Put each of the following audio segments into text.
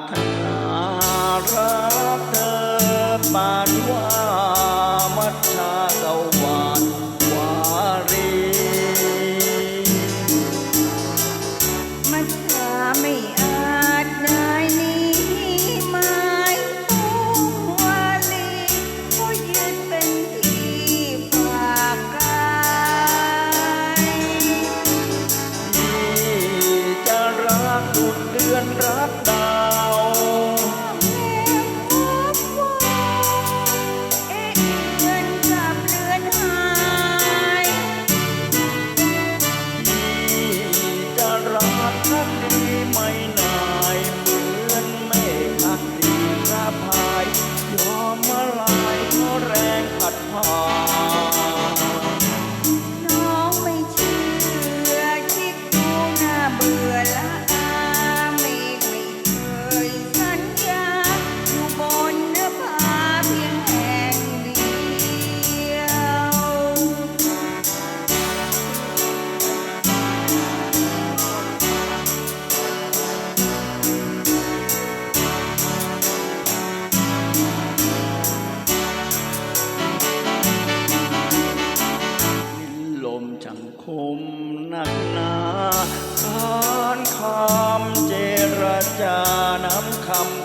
ารถนารักเธอปานว่ามัชชาเกวานวารีมัชชาไม่อาจได้นี้หมายผู้วารีผู้ยืนเป็นที่ฝากกายที่จะรักดุดเดือนรักดา ผมหนักหนาการคำเจรจานำคำ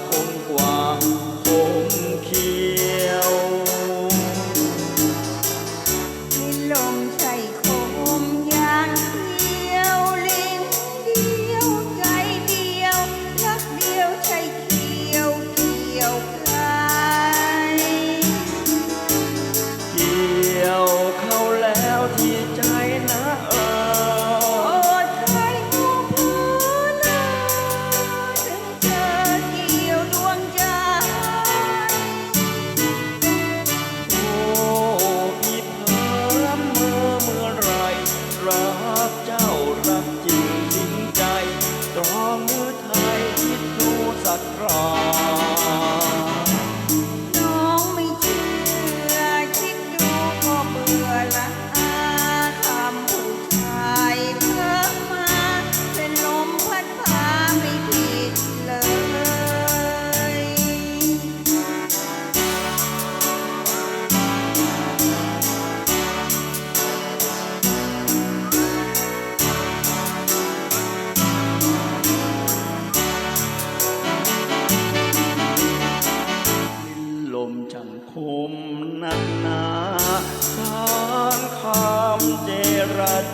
ดรอ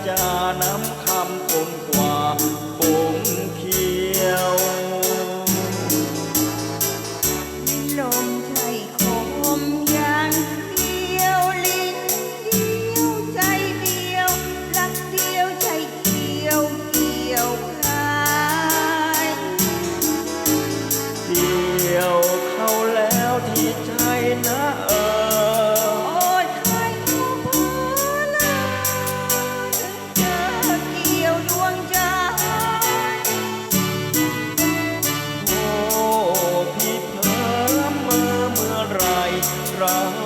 जा rock.